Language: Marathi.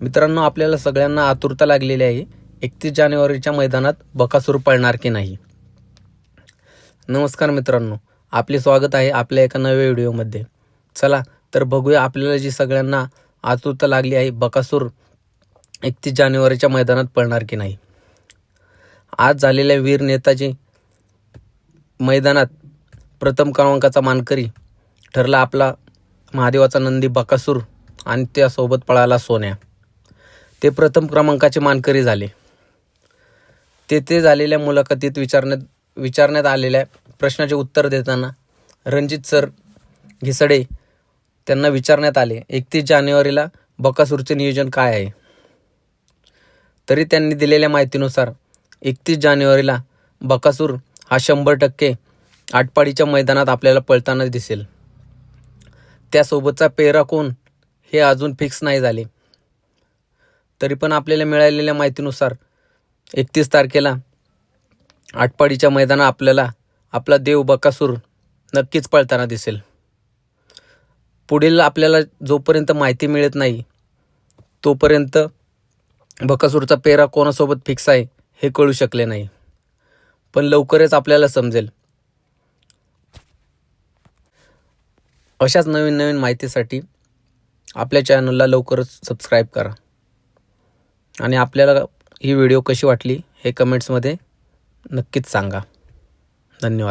मित्रांनो आपल्याला सगळ्यांना आतुरता लागलेली आहे. एकतीस जानेवारीच्या मैदानात बकासूर पळणार की नाही? नमस्कार मित्रांनो आपले स्वागत आहे आपल्या एका नव्या व्हिडिओमध्ये. चला तर बघूया आपल्याला जी सगळ्यांना आतुरता लागली आहे बकासूर एकतीस जानेवारीच्या मैदानात पळणार की नाही? आज झालेल्या वीर नेताजी मैदानात प्रथम क्रमांकाचा मानकरी ठरला आपला महादेवाचा नंदी बकासूर आणि त्यासोबत पळाला सोन्या. ते प्रथम क्रमांकाचे मानकरी झाले. तेथे झालेल्या मुलाखतीत विचारण्यात विचारण्यात आलेल्या प्रश्नाचे उत्तर देताना रणजित सर घिसडे त्यांना विचारण्यात आले एकतीस जानेवारीला बकासूरचे नियोजन काय आहे? तरी त्यांनी दिलेल्या माहितीनुसार एकतीस जानेवारीला बकासूर हा शंभर टक्के आटपाडीच्या मैदानात आपल्याला पळताना दिसेल. त्यासोबतचा पेहरा कोण हे अजून फिक्स नाही झाले. तरी पण आपल्याला मिळालेल्या माहितीनुसार एकतीस तारखेला आटपाडीच्या मैदानात आपल्याला आपला देव बकासूर नक्कीच पळताना दिसेल. पुढील आपल्याला जोपर्यंत माहिती मिळत नाही तोपर्यंत बकासूरचा पेरा कोणासोबत फिक्स आहे हे कळू शकले नाही. पण लवकरच आपल्याला समजेल. अशाच नवीन नवीन माहितीसाठी आपल्या चॅनलला लवकरच सबस्क्राईब करा. आणि आपल्याला ही व्हिडिओ कशी वाटली हे कमेंट्समध्ये नक्कीच सांगा. धन्यवाद.